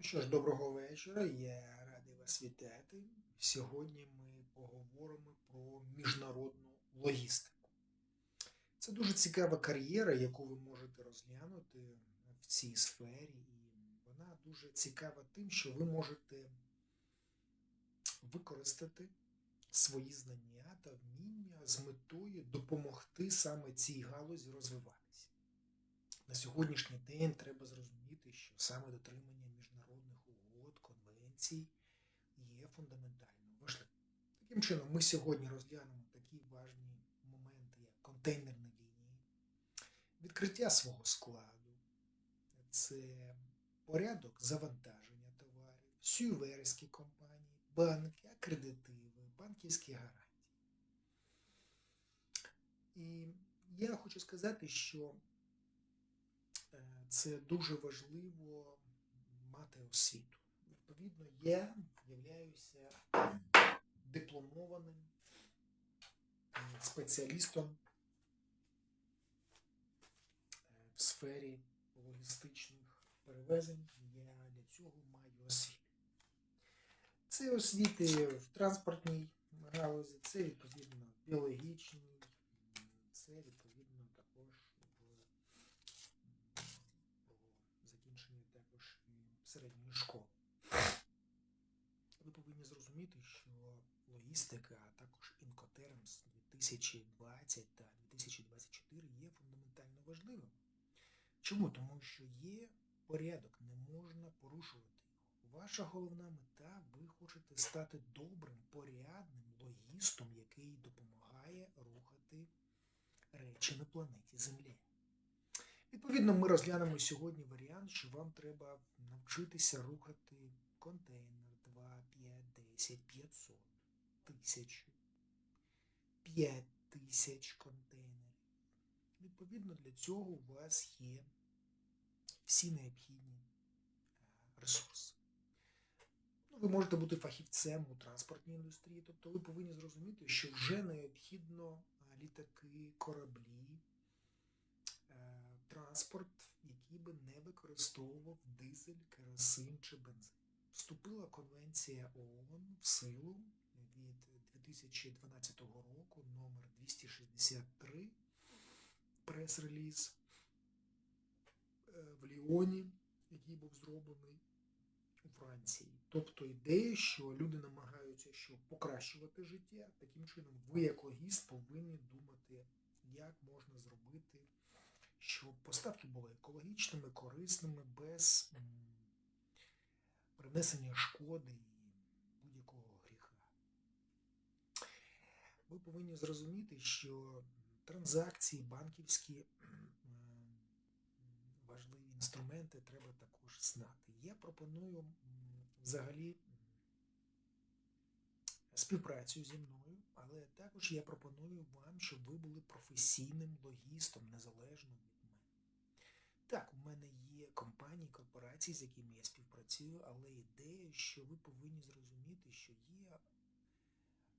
Що ж, доброго вечора. Я радий вас вітати. Сьогодні ми поговоримо про міжнародну логістику. Це дуже цікава кар'єра, яку ви можете розглянути в цій сфері, і вона дуже цікава тим, що ви можете використати свої знання та вміння з метою допомогти саме цій галузі розвиватися. На сьогоднішній день треба зрозуміти, що саме дотримання міжнародних угод, конвенцій є фундаментально важливим. Таким чином, ми сьогодні розглянемо такі важні моменти, як контейнерні лінії, відкриття свого складу, це порядок завантаження товарів, сюверські компанії, банки, акредитиви, банківські гарантії. І я хочу сказати, що е, це дуже важливо мати освіту. Відповідно, я являюся дипломованим е, спеціалістом е, в сфері логістичних перевезень. Я для цього маю освіту. Це освіти в транспортній галузі, це відповідно біологічній, це відповідно також в по закінченню також і середньої школи. Ви повинні зрозуміти, що логістика, а також Incoterms 2020 та 2024 є фундаментально важливим. Чому? Тому що є порядок, не можна порушувати його. Ваша головна мета, ви хочете стати добрим, порядним логістом, який допомагає рухати речі на планеті Землі. Відповідно, ми розглянемо сьогодні варіант, що вам треба навчитися рухати контейнер 2, 5, 10, 500, 1000, 5000 контейнерів. Відповідно, для цього у вас є всі необхідні е, ресурси. Ну, ви можете бути фахівцем у транспортній індустрії, тобто ви повинні зрозуміти, що вже необхідно е, літаки, кораблі, е, транспорт, який би не використовував дизель, керосин чи бензин. Вступила конвенція ООН в силу від 2012 року, номер 263, прес-реліз е, в Ліоні, який був зроблений у Франції. Тобто ідея, що люди намагаються що покращувати життя, таким чином ви, як логіст, повинні думати, як можна зробити, щоб поставки були екологічними, корисними, без принесення шкоди Ви повинні зрозуміти, що транзакції, банківські важливі інструменти треба також знати. Я пропоную взагалі співпрацю зі мною, але також я пропоную вам, щоб ви були професійним логістом, незалежно від мене. Так, у мене є компанії, корпорації, з якими я співпрацюю, але ідея, що ви повинні зрозуміти, що є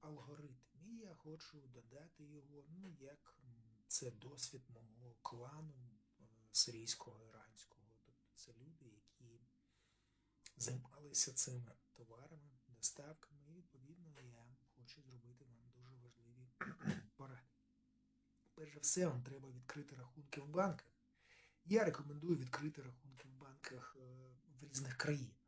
алгоритм, і я хочу додати його, ну, як це досвід мого клану е, сирійського, іранського. Тобто це люди, які займалися цими товарами, доставками, і відповідно я хочу зробити вам дуже важливі поради. Перш за все, вам треба відкрити рахунки в банках. Я рекомендую відкрити рахунки в банках е, в різних країнах.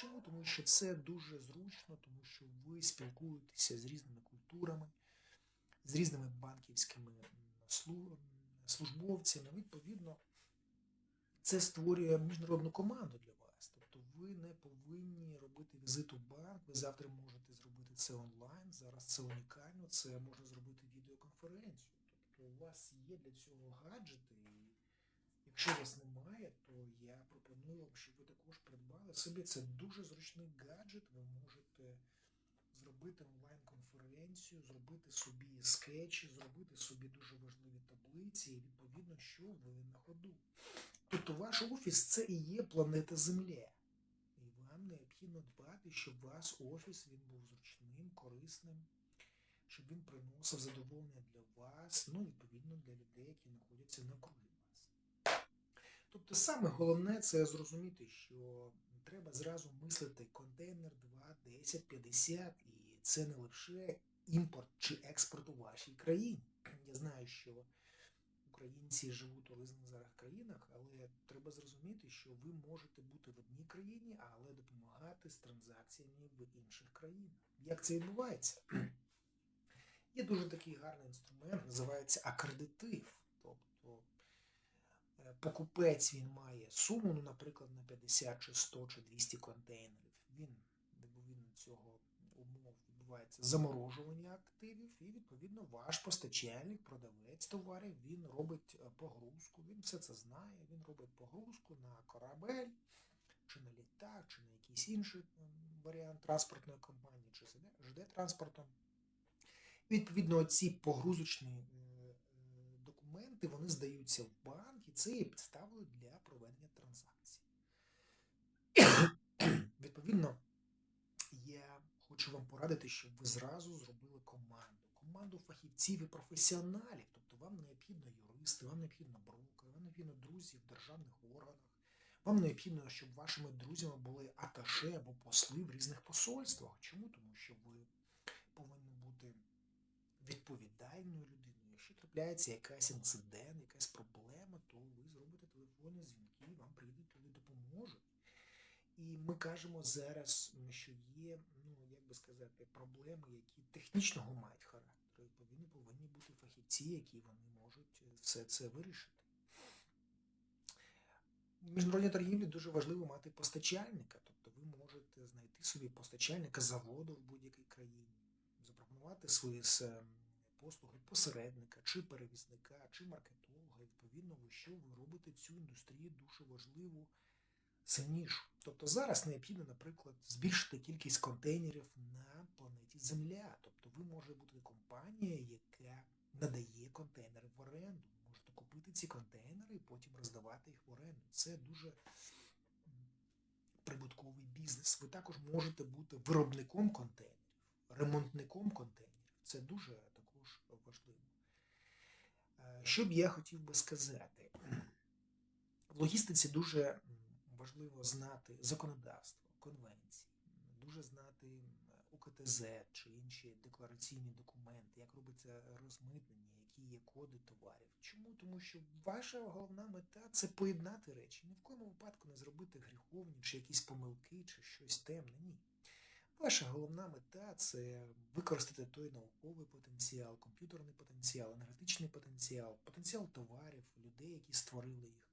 Чому? Тому що це дуже зручно, тому що ви спілкуєтеся з різними культурами, з різними банківськими службовцями. Відповідно, це створює міжнародну команду для вас. Тобто ви не повинні робити візит у банк, ви завтра можете зробити це онлайн. Зараз це унікально, це можна зробити відеоконференцію. Тобто у вас є для цього гаджети. Якщо вас немає, то я пропоную вам, щоб ви також придбали собі. Це дуже зручний гаджет. Ви можете зробити онлайн-конференцію, зробити собі скетчі, зробити собі дуже важливі таблиці, і відповідно, що ви на ходу. Тобто ваш офіс це і є планета Земля. І вам необхідно дбати, щоб ваш офіс він був зручним, корисним, щоб він приносив задоволення для вас, ну, відповідно, для людей, які знаходяться навкруги вас. Тобто, саме головне це зрозуміти, що треба зразу мислити контейнер 2, 10, 50, і це не лише імпорт чи експорт у вашій країні. Я знаю, що українці живуть у різних країнах, але треба зрозуміти, що ви можете бути в одній країні, але допомагати з транзакціями в інших країнах. Як це відбувається? Є дуже такий гарний інструмент, називається акредитив. Тобто покупець він має суму, ну, наприклад, на 50 чи 100 чи 200 контейнерів. Він відповідно цього умов відбувається заморожування активів, і відповідно ваш постачальник, продавець товарів, він робить е, погрузку. Він все це знає. Він робить погрузку на корабель, чи на літак, чи на якийсь інший варіант транспортної компанії, чи ЖД транспортом. Відповідно, ці погрузочні е, е, документи вони здаються в банк, і це є підставою для проведення транзакцій. Відповідно, я хочу вам порадити, щоб ви зразу зробили команду. Команду фахівців і професіоналів. Тобто вам необхідно юристи, вам необхідно брокери, вам необхідно друзі в державних органах. Вам необхідно, щоб вашими друзями були аташе або посли в різних посольствах. Чому? Тому що ви повинні бути відповідальною людиною. Трапляється якась інцидент, якась проблема, то ви зробите телефонні дзвінки, вам прийдуть туди допоможуть. І ми кажемо зараз, що є, ну як би сказати, проблеми, які технічного мають характер. Відповідно, повинні бути фахівці, які вони можуть все це вирішити. В міжнародній торгівлі дуже важливо мати постачальника, тобто ви можете знайти собі постачальника заводу в будь-якій країні, запропонувати свої послуги посередника, чи перевізника, чи маркетолога. Відповідно, ви що ви робите цю індустрію дуже важливу, сильнішу. Тобто зараз необхідно, наприклад, збільшити кількість контейнерів на планеті Земля. Тобто ви може бути компанія, яка надає контейнери в оренду. Можете купити ці контейнери і потім роздавати їх в оренду. Це дуже прибутковий бізнес. Ви також можете бути виробником контейнерів, ремонтником контейнерів. Це дуже також важливо. Е, Що б я хотів би сказати? В логістиці дуже важливо знати законодавство, конвенції, дуже знати УКТЗ чи інші деклараційні документи, як робиться розмитнення, які є коди товарів. Чому? Тому що ваша головна мета це поєднати речі. Ні в коєму випадку не зробити гріховні чи якісь помилки, чи щось темне. Ні. Ваша головна мета це використати той науковий потенціал, комп'ютерний потенціал, енергетичний потенціал, потенціал товарів, людей, які створили їх,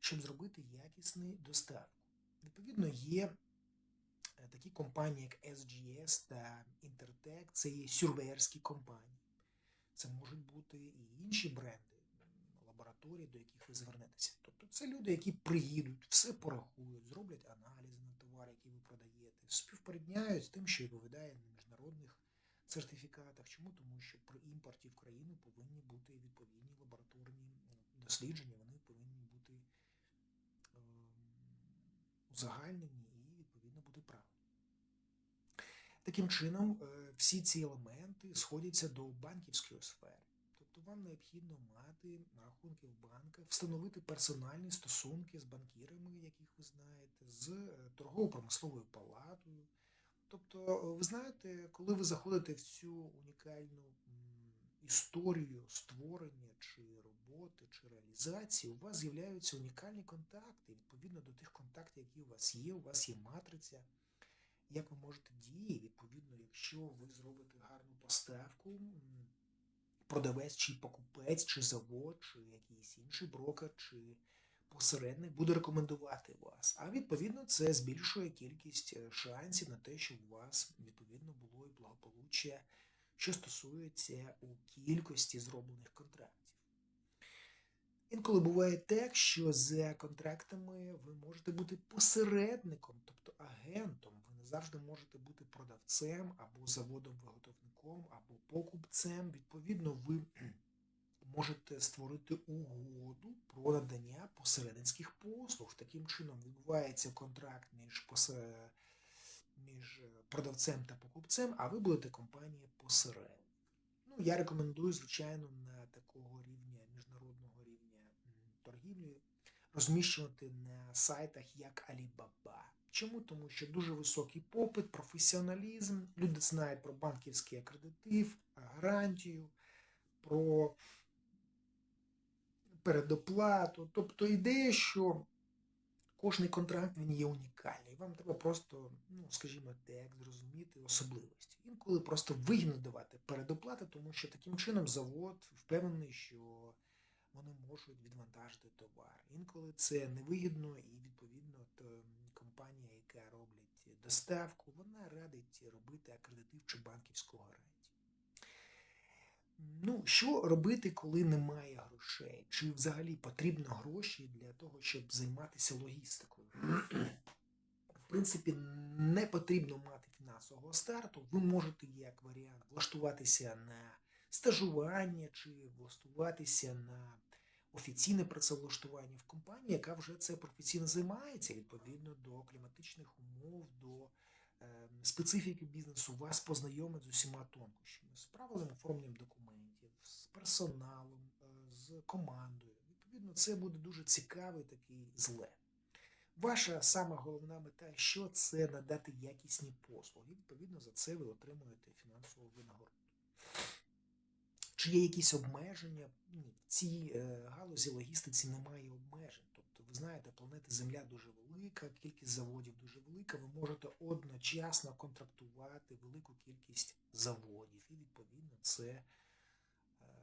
щоб зробити якісний доставку. Відповідно, є е, такі компанії, як SGS та Intertech, це є сюрвеєрські компанії. Це можуть бути і інші бренди, лабораторії, до яких ви звернетеся. Тобто це люди, які приїдуть, все порахують, зроблять аналізи на товар, який ви продаєте, співпорівняють з тим, що відповідає на міжнародних сертифікатах. Чому? Тому що при імпорті в країну повинні бути відповідні лабораторні дослідження, вони повинні бути ем, узагальнені і відповідно бути правильні. Таким чином, е, всі ці елементи сходяться до банківської сфери. Вам необхідно мати рахунки в банках, встановити персональні стосунки з банкірами, яких ви знаєте, з е, торгово-промисловою палатою. Тобто, е, ви знаєте, коли ви заходите в цю унікальну історію створення чи роботи, чи реалізації, у вас з'являються унікальні контакти. Відповідно до тих контактів, які у вас є, у вас є матриця як ви можете діяти, відповідно, якщо ви зробите гарну поставку, продавець чи покупець, чи завод, чи якийсь інший брокер, чи посередник буде рекомендувати вас. А відповідно це збільшує кількість е, шансів на те, щоб у вас відповідно було і благополуччя, що стосується у кількості зроблених контрактів. Інколи буває так, що за контрактами ви можете бути посередником, тобто агентом. Завжди можете бути продавцем або заводом-виготовником, або покупцем. Відповідно, ви можете створити угоду про надання посередницьких послуг. Таким чином відбувається контракт між, між продавцем та покупцем, а ви будете компанія посередник. Ну, я рекомендую, звичайно, на такого рівня, міжнародного рівня торгівлі розміщувати на сайтах як Alibaba. Чому? Тому що дуже високий попит, професіоналізм, люди знають про банківський акредитив, гарантію, про передоплату. Тобто ідея, що кожний контракт він є унікальний. Вам треба просто, ну, скажімо, текст зрозуміти особливості. Інколи просто вигідно давати передоплати, тому що таким чином завод впевнений, що вони можуть відвантажити товар. Інколи це невигідно і відповідно ем, компанія, яка робить доставку, вона радить робити акредитив чи банківську гарантію. Ну, що робити, коли немає грошей? Чи взагалі потрібно гроші для того, щоб займатися логістикою? В принципі, не потрібно мати фінансового старту. Ви можете, як варіант, влаштуватися на стажування чи влаштуватися на офіційне працевлаштування в компанії, яка вже це професійно займається відповідно до кліматичних умов, до е, специфіки бізнесу, вас познайомить з усіма тонкощами, з правилами оформленням документів, з персоналом, е, з командою. Відповідно, це буде дуже цікавий такий злет. Ваша сама головна мета, що це надати якісні послуги. Відповідно, за це ви отримуєте фінансову винагороду. Чи є якісь обмеження? Ні, в цій е, галузі логістиці немає обмежень. Тобто, ви знаєте, планета Земля дуже велика, кількість заводів дуже велика. Ви можете одночасно контрактувати велику кількість заводів. І відповідно це е,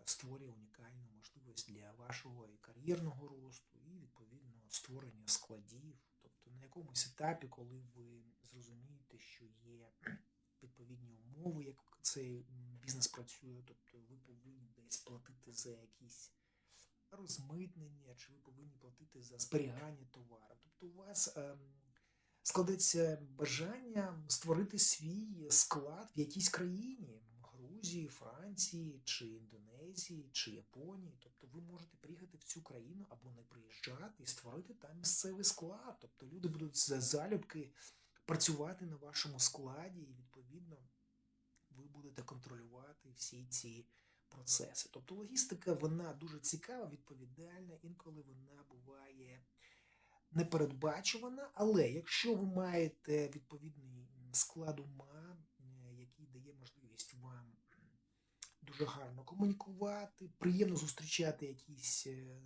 створює унікальну можливість для вашого і кар'єрного росту, і відповідно створення складів. Тобто на якомусь етапі, коли ви зрозумієте, що є відповідні умови, як цей бізнес працює, тобто ви повинні десь платити за якісь розмитнення, чи ви повинні платити за зберігання товару. Тобто у вас ем, складеться бажання створити свій склад в якійсь країні. Грузії, Франції, чи Індонезії, чи Японії. Тобто ви можете приїхати в цю країну або не приїжджати і створити там місцевий склад. Тобто люди будуть за залюбки працювати на вашому складі, і відповідно ви будете контролювати всі ці процеси. Тобто логістика вона дуже цікава, відповідальна, інколи вона буває непередбачувана, але якщо ви маєте відповідний склад ума, е, який дає можливість вам дуже гарно комунікувати, приємно зустрічати якісь е,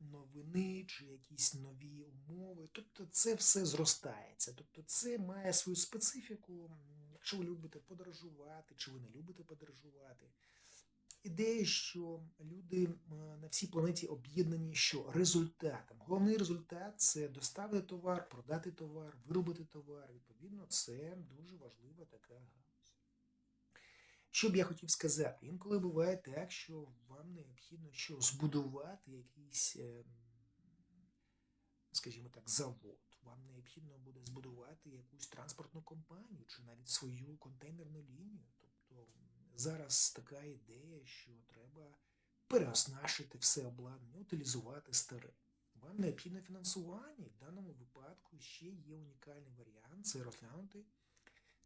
новини чи якісь нові умови. Тобто це все зростається. Тобто це має свою специфіку. Якщо ви любите подорожувати, чи ви не любите подорожувати. Ідея, що люди на всій планеті об'єднані що результатом. Головний результат це доставити товар, продати товар, виробити товар. Відповідно, це дуже важлива така. Що б я хотів сказати? Інколи буває так, що вам необхідно що збудувати якийсь, ем, скажімо так, завод. Вам необхідно буде збудувати якусь транспортну компанію чи навіть свою контейнерну лінію. Тобто зараз така ідея, що треба переоснащити все обладнання, утилізувати старе. Вам необхідне фінансування, і в даному випадку ще є унікальний варіант це розглянути.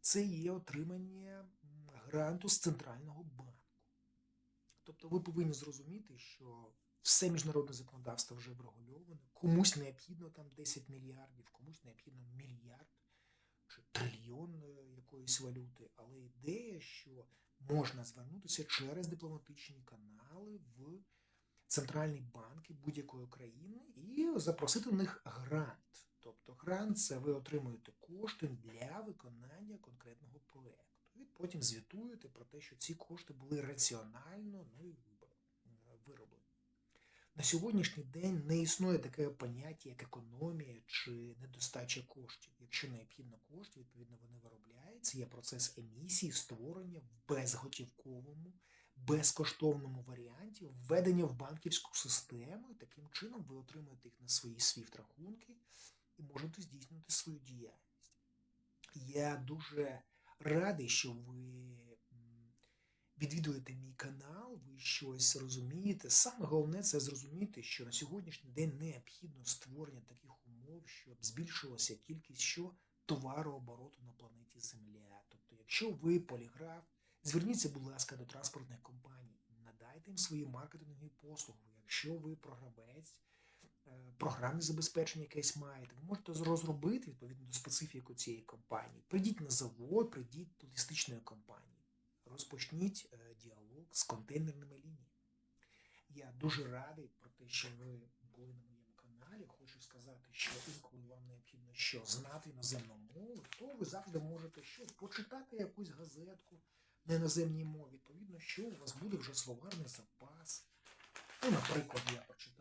Це є отримання гранту з центрального банку. Тобто ви повинні зрозуміти, що все міжнародне законодавство вже врегульоване, комусь необхідно там 10 мільярдів, комусь необхідно мільярд чи трильйон е, якоїсь валюти. Але ідея, що можна звернутися через дипломатичні канали в центральні банки будь-якої країни і запросити у них грант. Тобто грант це ви отримуєте кошти для виконання конкретного проєкту. І потім звітуєте про те, що ці кошти були раціонально ну, і вироблені. На сьогоднішній день не існує таке поняття, як економія чи недостача коштів. Якщо необхідно кошти, відповідно вони виробляються. Є процес емісії, створення в безготівковому, безкоштовному варіанті, введення в банківську систему. І таким чином ви отримуєте їх на свої свіфт рахунки і можете здійснювати свою діяльність. Я дуже радий, що ви відвідуєте мій канал, ви щось розумієте. Саме головне це зрозуміти, що на сьогоднішній день необхідно створення таких умов, щоб збільшилася кількість що товарообороту на планеті Земля. Тобто, якщо ви поліграф, зверніться, будь ласка, до транспортних компаній, надайте їм свої маркетингові послуги. Якщо ви програвець, програмне забезпечення якесь маєте, ви можете розробити відповідно до специфіки цієї компанії. Прийдіть на завод, прийдіть до логістичної компанії, розпочніть е, діалог з контейнерними лініями. Я дуже радий про те, що ви були на моєму каналі. Хочу сказати, що інколи вам необхідно що знати іноземну мову, то ви завжди можете що почитати якусь газетку на іноземній мові. Відповідно, що у вас буде вже словарний запас. Ну, наприклад, я тут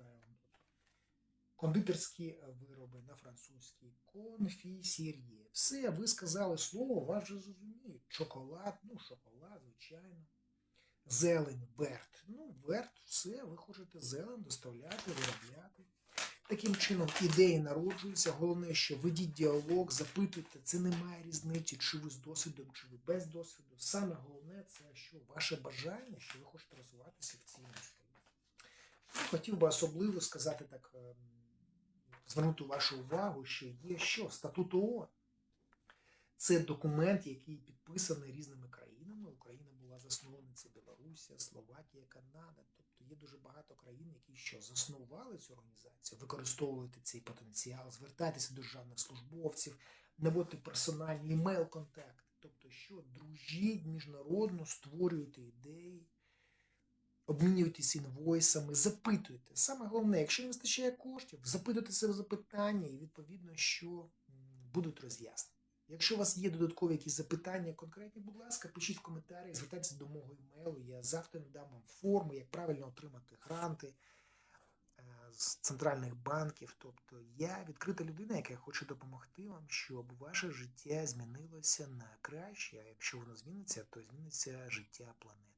кондитерські е, вироби на французькій, конфісір'є. Все, ви сказали слово, вас же зрозуміють. Шоколад, ну, шоколад, звичайно. Зелень, верт. Ну, верт, все, ви хочете зелень доставляти, виробляти. Таким чином ідеї народжуються. Головне, що ведіть діалог, запитуйте, це не має різниці, чи ви з досвідом, чи ви без досвіду. Саме головне це що ваше бажання, що ви хочете розвиватися в цій індустрії. Ну, Хотів би особливо сказати так, ем, звернути вашу увагу, що є що статут ООН. Це документ, який підписаний різними країнами. Україна була засновниця Білорусія, Словакія, Канада. Тобто є дуже багато країн, які що заснували цю організацію, використовувати цей потенціал, звертайтеся до державних службовців, наводьте персональні імейл-контакти. Тобто, що дружіть міжнародно, створюйте ідеї, обмінюйтесь інвойсами, запитуйте. Саме головне, якщо не вистачає коштів, запитуйте себе запитання і відповідно, що будуть роз'яснені. Якщо у вас є додаткові якісь запитання конкретні, будь ласка, пишіть в коментарі, звертайтеся до мого емейлу. Я завтра надам вам форму, як правильно отримати гранти е, з центральних банків. Тобто я відкрита людина, яка хоче допомогти вам, щоб ваше життя змінилося на краще. А якщо воно зміниться, то зміниться життя планети.